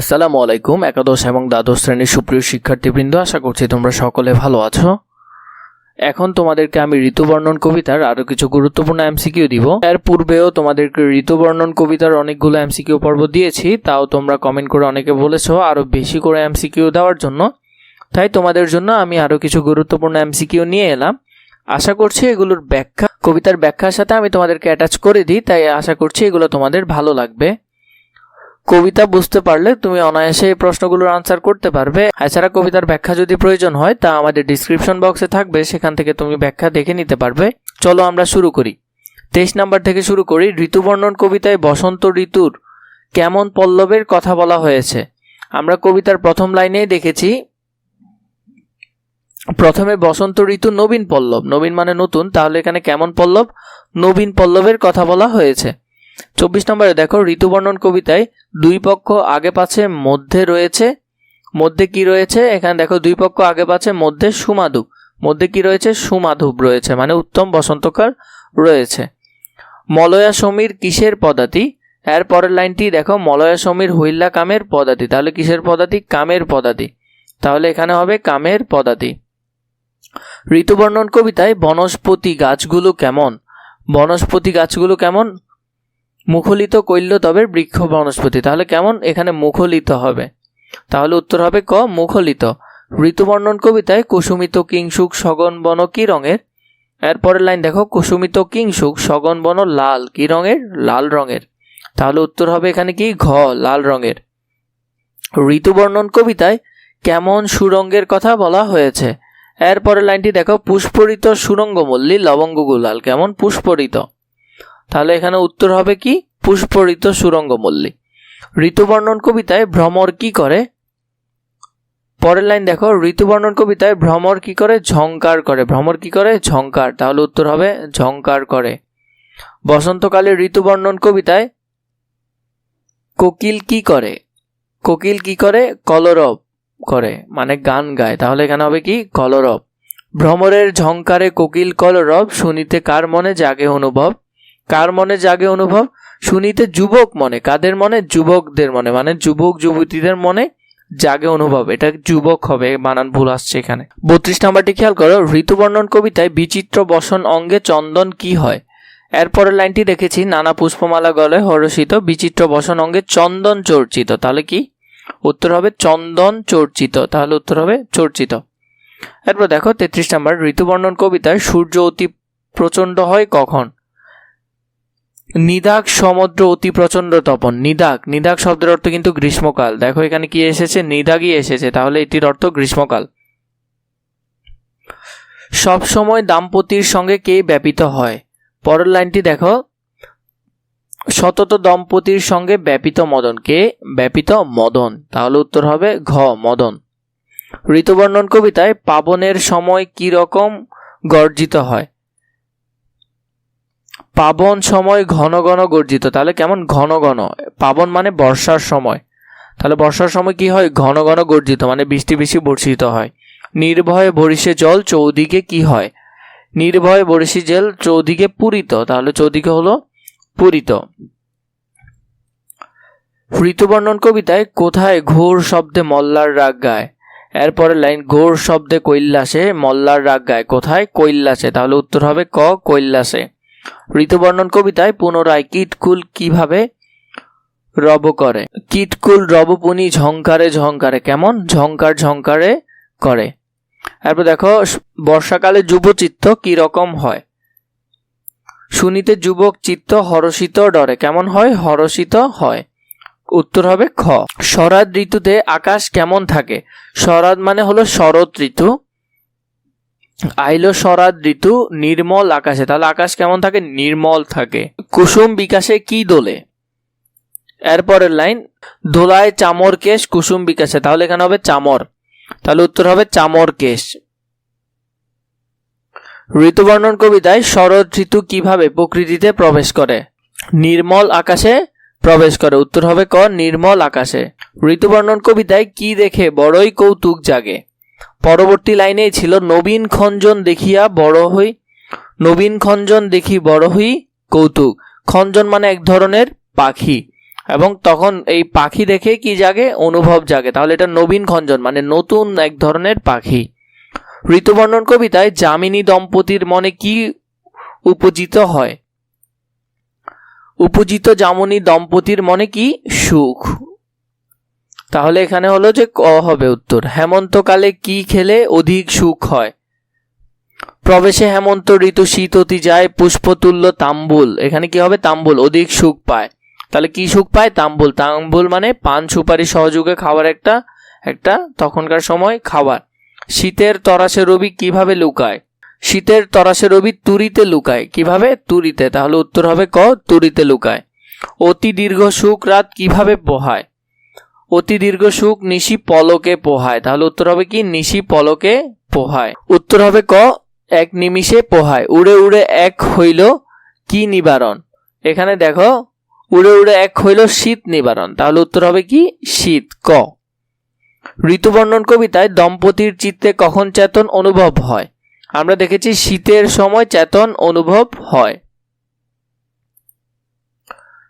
আসসালামু আলাইকুম, একাদশ এবং দ্বাদশ শ্রেণির সুপ্রিয় শিক্ষার্থীবৃন্দ, আশা করছি তোমরা সকলে ভালো আছো। এখন তোমাদেরকে আমি ঋতুবর্ণন কবিতার আরও কিছু গুরুত্বপূর্ণ এমসিকিউ দিব। এর পূর্বেও তোমাদেরকে ঋতুবর্ণন কবিতার অনেকগুলো এমসিকিউ পর্ব দিয়েছি, তাও তোমরা কমেন্ট করে অনেকে বলেছ আরও বেশি করে এমসিকিউ দেওয়ার জন্য। তাই তোমাদের জন্য আমি আরও কিছু গুরুত্বপূর্ণ এমসিকিউ নিয়ে এলাম। আশা করছি এগুলোর ব্যাখ্যা, কবিতার ব্যাখ্যার সাথে আমি তোমাদেরকে অ্যাটাচ করে দিই, তাই আশা করছি এগুলো তোমাদের ভালো লাগবে। কবিতা বুঝতে পারলে তুমি অনায়াসে এই প্রশ্নগুলোর আনসার করতে পারবে। এছাড়া কবিতার ব্যাখ্যা যদি প্রয়োজন হয়, তা আমাদের ডিসক্রিপশন বক্সে থাকবে। সেখান থেকে তুমি ব্যাখ্যা দেখে নিতে পারবে। চলো আমরা শুরু করি। তেইশ নাম্বার থেকে শুরু করি। ঋতুবর্ণন কবিতায় বসন্ত ঋতুর কেমন পল্লবের কথা বলা হয়েছে? আমরা কবিতার প্রথম লাইনেই দেখেছি, প্রথমে বসন্ত ঋতু নবীন পল্লব। নবীন মানে নতুন, তাহলে এখানে কেমন পল্লব? নবীন পল্লবের কথা বলা হয়েছে। চব্বিশ নম্বরে দেখো, ঋতুবর্ণন কবিতায় দুই পক্ষ আগে পাছে, মধ্যে রয়েছে। মধ্যে কি রয়েছে? এখানে দেখো, দুই পক্ষ আগে পাছে, মধ্যে সুমাধু। মধ্যে কি রয়েছে? সুমাধুব রয়েছে মানে উত্তম বসন্তকাল রয়েছে। মলয়া সমীর কিসের পদাতি? এর পরের লাইনটি দেখো, মলয়া সমীর হইল্লা কামের পদাতি। তাহলে কিসের পদাতি? কামের পদাতি। তাহলে এখানে হবে কামের পদাতি। ঋতুবর্ণন কবিতায় বনস্পতি গাছগুলো কেমন? বনস্পতি গাছগুলো কেমন? মুখলিত কৈল্য তবে বৃক্ষ বনস্পতি। তাহলে কেমন? এখানে মুখলিত হবে। তাহলে উত্তর হবে ক, মুখলিত। ঋতুবর্ণন কবিতায় কুসুমিত কিংসুক সগন বন কি রঙের? এরপরের লাইন দেখো, কুসুমিত কিংসুক সগন বন লাল, কি রঙের? লাল রঙের। তাহলে উত্তর হবে এখানে কি? ঘ, লাল রঙের। ঋতুবর্ণন কবিতায় কেমন সুরঙ্গের কথা বলা হয়েছে? এরপরের লাইনটি দেখো, পুষ্পরিত সুরঙ্গমল্লী লবঙ্গ গুলাল কেমন? পুষ্পরিত। তাহলে এখানে উত্তর হবে কি? পুষ্পরিত সুরঙ্গমল্লী ঋতুবর্ণন কবিতায় ভ্রমর কি করে? পরের লাইন দেখো, ঋতুবর্ণন কবিতায় ভ্রমর কি করে? ঝংকার করে। ভ্রমর কি করে? ঝংকার। তাহলে উত্তর হবে ঝংকার করে। বসন্তকালে ঋতুবর্ণন কবিতায় কোকিল কি করে? কোকিল কি করে? কলরব করে। মানে গান গায়। তাহলে এখানে হবে কি? কলরব। ভ্রমরের ঝংকারে কোকিল কলরব, শুনিতে কার মনে জাগে অনুভব? কার মনে জাগে অনুভব? শুনিতে যুবক মনে, কাদের মনে? যুবকদের মনে মানে যুবক যুবতীদের মনে জাগে অনুভব। এটা যুবক হবে, বানান ভুল আসছে এখানে। বত্রিশ নাম্বারটি খেয়াল করো, ঋতুবর্ণন কবিতায় বিচিত্র বসন অঙ্গে চন্দন কি হয়? এরপরের লাইনটি দেখেছি, নানা পুষ্পমালা গলে হরষিত, বিচিত্র বসন অঙ্গে চন্দন চর্চিত। তাহলে কি? উত্তর হবে চন্দন চর্চিত। তাহলে উত্তর হবে চর্চিত। এরপর দেখো, তেত্রিশ নাম্বার, ঋতুবর্ণন কবিতায় সূর্য অতি প্রচণ্ড হয় কখন? নিদাক সমুদ্র অতি প্রচণ্ড তপন। নিদাক নিদাক শব্দের অর্থ কিন্তু গ্রীষ্মকাল। দেখো এখানে কি এসেছে? নিদাগই এসেছে। তাহলে এটির অর্থ গ্রীষ্মকাল। সব সময় দাম্পতির সঙ্গে কে ব্যাপিত হয়? পরের লাইনটি দেখো। সতত দম্পতির সঙ্গে ব্যাপিত মদন। কে? ব্যাপিত মদন। তাহলে উত্তর হবে ঘ, মদন। ঋতুবর্ণন কবিতায় পাবনের সময় কি রকম গর্জিত হয়? পাবন সময় ঘন ঘন গর্জিত। তাহলে কেমন? ঘন ঘন। পাবন মানে বর্ষার সময়। তাহলে বর্ষার সময় কি হয়? ঘন ঘন গর্জিত মানে বৃষ্টি বেশি বর্ষিত হয়। নির্ভয়ে বরিশে জল, চৌদিকে কি হয়? নির্ভয়ে বরিশি জল, চৌদিকে পূরিত। তাহলে চৌদিকে হলো পূরিত। ঋতুবর্ণন কবিতায় কোথায় ঘোর শব্দে মল্লার রাগ গায়? এরপরে লাইন, ঘোর শব্দে কৈলাসে মল্লার রাগ গায়। কোথায়? কৈলাসে। তাহলে উত্তর হবে ক, কৈলাসে। ঋতুবর্ণন কবিতায় পুনরায় কীটকুল কীভাবে রব করে? কীটকুল রবপুনি ঝংকারে ঝংকারে কেমন? ঝংকার ঝংকারে করে। এরপর দেখো, বর্ষাকালে যুবচিত্ত কি রকম হয়? শুনিতে যুবক চিত্ত হরষিত ডরে, কেমন হয়? হরষিত হয়। উত্তর হবে খ। শরৎ ঋতুতে আকাশ কেমন থাকে? শরৎ মানে হলো শরৎ ঋতু। আইলো শরৎ ঋতু নির্মল আকাশে। তাহলে আকাশ কেমন থাকে? নির্মল থাকে। কুসুম বিকাশে কি দোলে? এরপরের লাইন দোলায় চামর কেশ, কুসুম বিকাশে। তাহলে এখানে হবে চামর। তাহলে উত্তর হবে চামর কেশ। ঋতুবর্ণন কবিতায় শরৎ ঋতু কীভাবে প্রকৃতিতে প্রবেশ করে? নির্মল আকাশে প্রবেশ করে। উত্তর হবে ক, নির্মল আকাশে। ঋতুবর্ণন কবিতায় কি দেখে বড়ই কৌতুক জাগে? পরবর্তী লাইনেই ছিল, নবীন খঞ্জন দেখিয়া বড় হই, নবীন খঞ্জন দেখি বড় হই কৌতুক। খঞ্জন মানে এক ধরনের পাখি। এবং তখন এই পাখি দেখে কি জাগে? অনুভব জাগে। তাহলে এটা নবীন খঞ্জন মানে নতুন এক ধরনের পাখি। ঋতুবর্ণন কবিতায় যামিনী দম্পতির মনে কি উপজিত হয়? উপজিত যামিনী দম্পতির মনে কি সুখ? তাহলে এখানে হলো যে ক হবে উত্তর। হেমন্তকালে কি খেলে অধিক সুখ হয়? প্রবেশে হেমন্ত, ঋতু, শীত, অতি যায়, পুষ্পতুল্য, তাম্বুল। এখানে কি হবে? তাম্বুল। অধিক সুখ পায়। তাহলে কি সুখ পায়? তাম্বুল। তাম্বুল মানে পান, সুপারি, সহযোগে খাওয়ার একটা একটা তখনকার সময় খাবার। শীতের তরাসে রবি কীভাবে লুকায়? শীতের তরাসে রবি তুরিতে লুকায়। কীভাবে? তুরিতে। তাহলে উত্তর হবে ক? তুরিতে লুকায়। অতি দীর্ঘ সুখ রাত কীভাবে পোহায় অতি দীর্ঘ সুখ নিশি পলকে পোহায়। তাহলে উত্তর হবে কি? নিশি পলকে পোহায়। উত্তর হবে ক? এক নিমিষে পোহায়। উড়ে উড়ে এক হইল কি নিবারণ? এখানে দেখো, উড়ে উড়ে এক হইল শীত নিবারণ। তাহলে উত্তর হবে কি? শীত। ক। ঋতুবর্ণন কবিতায় দম্পতির চিত্তে কখন চেতন অনুভব হয়? আমরা দেখেছি শীতের সময় চেতন অনুভব হয়।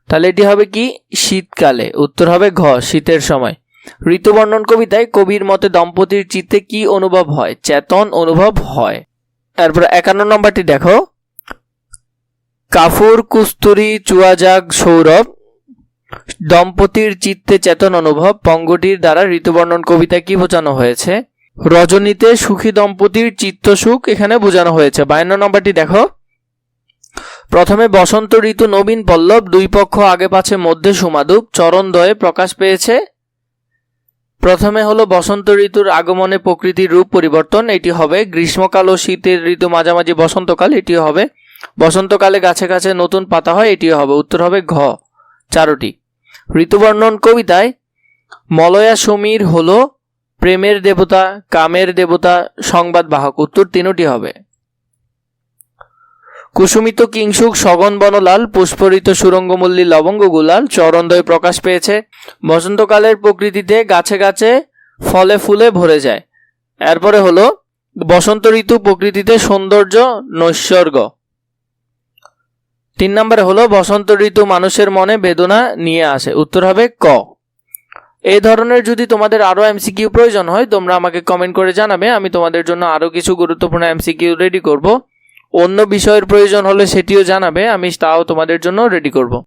তাহলে এটি হবে কি? শীতকালে। উত্তর হবে ঘ, শীতের সময়। ঋতুবর্ণন কবিতায় কবির মতে দম্পতির চিত্তে কি অনুভব হয়? চেতন অনুভব হয়। তারপর একান্ন নম্বরটি দেখো। কাফুর কুস্তুরি চুয়াজাগ সৌরভ, দম্পতির চিত্তে চেতন অনুভব। পঙ্গটির দ্বারা ঋতুবর্ণন কবিতা কি বোঝানো হয়েছে? রজনীতে সুখী দম্পতির চিত্ত সুখ এখানে বোঝানো হয়েছে। বায়ান্ন নম্বরটি দেখো। প্রথমে বসন্ত ঋতু নবীন পল্লব, দুই পক্ষ আগে পাছে মধ্যে সুমাদুপ চরণদ্বয়ে প্রকাশ পেয়েছে। প্রথমে হলো বসন্ত ঋতুর আগমনে প্রকৃতির রূপ পরিবর্তন, এটি হবে গ্রীষ্মকাল ও শীতের ঋতু মাঝামাঝি বসন্তকাল এটি হবে। বসন্তকালে গাছে গাছে নতুন পাতা হয়, এটিও হবে। উত্তর হবে ঘ। চারোটি। ঋতুবর্ণন কবিতায়, মলয়া সমীর হলো প্রেমের দেবতা, কামের দেবতা, সংবাদ বাহক। উত্তর তিনটি হবে। কুসুমিত কিংসুক সগন বনলাল, পুষ্পরিত সুরঙ্গমল্লী লবঙ্গ গুলাল, চরণদয় প্রকাশ পেয়েছে। বসন্তকালের প্রকৃতিতে গাছে গাছে ফলে ফুলে ভরে যায়। এরপরে হলো, বসন্ত ঋতু প্রকৃতিতে সৌন্দর্য, নৈসর্গ। তিন নম্বরে হলো, বসন্ত ঋতু মানুষের মনে বেদনা নিয়ে আসে। উত্তর হবে ক। এই ধরনের যদি তোমাদের আরও এমসিকিউ প্রয়োজন হয়, তোমরা আমাকে কমেন্ট করে জানাবে। আমি তোমাদের জন্য আরও কিছু গুরুত্বপূর্ণ এমসিকিউ রেডি করব। অন্য বিষয়ের প্রয়োজন হলে সেটিও জানাবে আমি তাও তোমাদের জন্য রেডি করব।